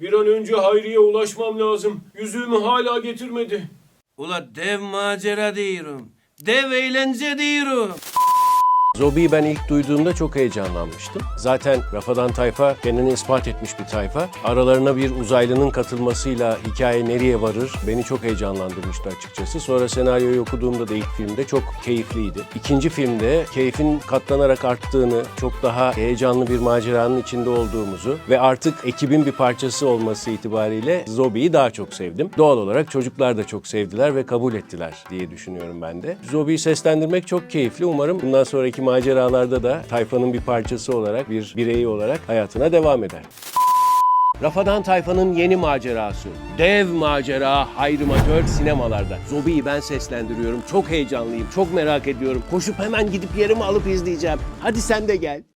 Bir an önce Hayri'ye ulaşmam lazım. Yüzüğümü hala getirmedi. Ula dev macera diyorum. Dev eğlence diyorum. Zobi'yi ben ilk duyduğumda çok heyecanlanmıştım. Zaten Rafadan Tayfa kendini ispat etmiş bir tayfa. Aralarına bir uzaylının katılmasıyla hikaye nereye varır beni çok heyecanlandırmıştı açıkçası. Sonra senaryoyu okuduğumda da ilk filmde çok keyifliydi. İkinci filmde keyfin katlanarak arttığını, çok daha heyecanlı bir maceranın içinde olduğumuzu ve artık ekibin bir parçası olması itibariyle Zobi'yi daha çok sevdim. Doğal olarak çocuklar da çok sevdiler ve kabul ettiler diye düşünüyorum ben de. Zobi'yi seslendirmek çok keyifli. Umarım bundan sonraki maceralarda da tayfanın bir parçası olarak, bir bireyi olarak hayatına devam eder. Rafadan Tayfa'nın yeni macerası. Dev macera Hayrimatör sinemalarda. Zobi'yi ben seslendiriyorum. Çok heyecanlıyım, çok merak ediyorum. Koşup hemen gidip yerimi alıp izleyeceğim. Hadi sen de gel.